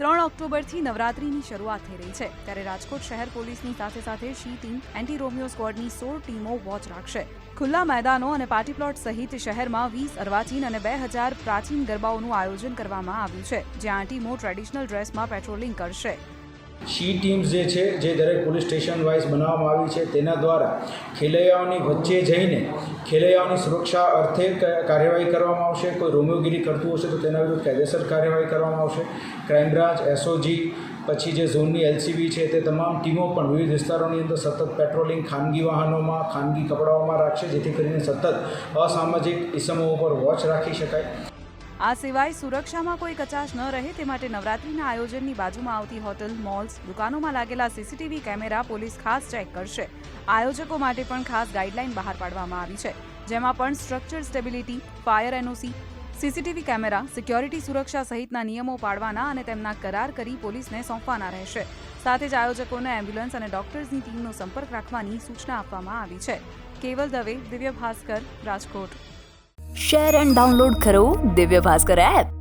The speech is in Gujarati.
ત્રણ ઓક્ટોબરથી નવરાત્રીની શરૂઆત થઈ રહી છે. ત્યારે રાજકોટ શહેર પોલીસની સાથે સાથે શી ટીમ, એન્ટી રોમિયો સ્કવોડની સોળ ટીમો વોચ રાખશે. ખુલ્લા મેદાનો અને પાર્ટી પ્લોટ સહિત શહેરમાં વીસ અર્વાચીન અને બે હજાર પ્રાચીન ગરબાઓનું આયોજન કરવામાં આવ્યું છે, જ્યાં ટીમો ટ્રેડિશનલ ડ્રેસમાં પેટ્રોલિંગ કરશે. શી ટીમ્સ જે છે, જે દરેક પોલીસ સ્ટેશન વાઇઝ બનાવવામાં આવી છે, તેના દ્વારા ખેલૈયાઓની વચ્ચે જઈને ખેલૈયાઓની સુરક્ષા અર્થે કાર્યવાહી કરવામાં આવશે, કોઈ રોમિયોગીરી કરતું હશે તો તેના વિરુદ્ધ કાયદેસર કાર્યવાહી કરવામાં આવશે. ક્રાઇમ બ્રાન્ચ, એસઓજી, પછી જે ઝોનની એલસીબી છે તે તમામ ટીમો પણ વિવિધ વિસ્તારોની અંદર સતત પેટ્રોલિંગ, ખાનગી વાહનોમાં, ખાનગી કપડાઓમાં રાખશે, જેથી કરીને સતત અસામાજિક ઇસમો ઉપર વોચ રાખી શકાય. આ સિવાય સુરક્ષામાં કોઈ કચાશ ન રહે તે માટે નવરાત્રીના આયોજનની બાજુમાં આવતી હોટલ, મોલ્સ, દુકાનોમાં લાગેલા સીસીટીવી કેમેરા પોલીસ ખાસ ચેક કરશે. આયોજકો માટે પણ ખાસ ગાઈડલાઈન બહાર પાડવામાં આવી છે, જેમાં પણ structure stability, fire NOC, CCTV camera, security સુરક્ષા સહિતના નિયમો પાડવાના અને તેમના કરાર કરી પોલીસને સોંપવાના રહેશે. સાથે જ આયોજકોને એમ્બ્યુલન્સ અને ડોક્ટર્સની ટીમનો સંપર્ક રાખવાની સૂચના આપવામાં આવી છે. Keval Dave, Divya Bhaskar, Rajkot. Share and download કરો દિવ્ય ભાસ્કર એપ.